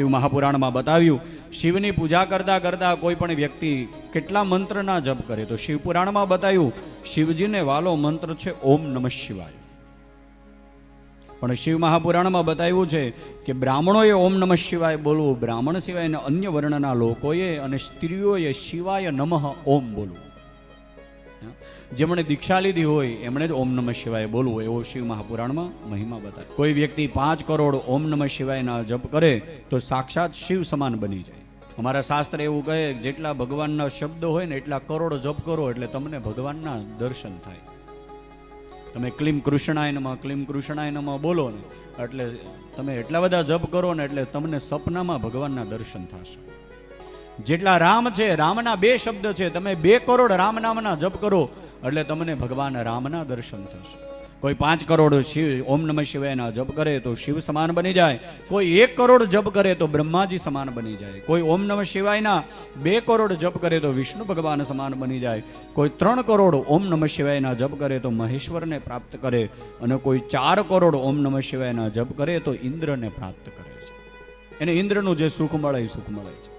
શિવ મહાપુરાણમાં બતાવ્યું, શિવની પૂજા કરતા કરતા કોઈ પણ વ્યક્તિ કેટલા મંત્રના જપ કરે તો શિવપુરાણમાં બતાવ્યું, શિવજીને વાલો મંત્ર છે ઓમ નમઃ શિવાય. પણ શિવ મહાપુરાણમાં બતાવ્યું છે કે બ્રાહ્મણોએ ઓમ નમઃ શિવાય બોલવું, બ્રાહ્મણ સિવાયના અન્ય વર્ણના લોકોએ અને સ્ત્રીઓએ શિવાય નમઃ ઓમ બોલવું. જેમણે દીક્ષા લીધી હોય, એમણે જ ઓમ નમઃ શિવાય બોલવું એવો શિવ મહાપુરાણમાં મહિમા બતાવે. કોઈ વ્યક્તિ પાંચ કરોડ ઓમ નમઃ શિવાયના જપ કરે, તો સાક્ષાત શિવ સમાન બની જાય. અમારા શાસ્ત્ર એવું કહે, જેટલા ભગવાનના શબ્દો હોય ને એટલા કરોડ જપ કરો, એટલે તમને ભગવાનના દર્શન થાય. તમે ક્લીમ કૃષ્ણાય નમઃ ક્લીમ કૃષ્ણાય બોલો ને, એટલે તમે એટલા બધા જપ કરો ને, એટલે તમને સપનામાં ભગવાનના દર્શન થશે. જેટલા રામ છે, રામના બે શબ્દ છે, તમે બે કરોડ રામ નામના જપ કરો, એટલે તમને ભગવાન રામના દર્શન થશે. કોઈ પાંચ કરોડ શિવ, ઓમ નમઃ શિવાયના જપ કરે તો શિવ સમાન બની જાય. કોઈ એક કરોડ જપ કરે તો બ્રહ્માજી સમાન બની જાય. કોઈ ઓમ નમઃ શિવાયના બે કરોડ જપ કરે તો વિષ્ણુ ભગવાન સમાન બની જાય. કોઈ ત્રણ કરોડ ઓમ નમઃ શિવાયના જપ કરે તો મહેશ્વરને પ્રાપ્ત કરે અને કોઈ ચાર કરોડ ઓમ નમઃ શિવાયના જપ કરે તો ઇન્દ્રને પ્રાપ્ત કરે છે. એને ઇન્દ્રનું જે સુખ મળે એ સુખ મળે છે.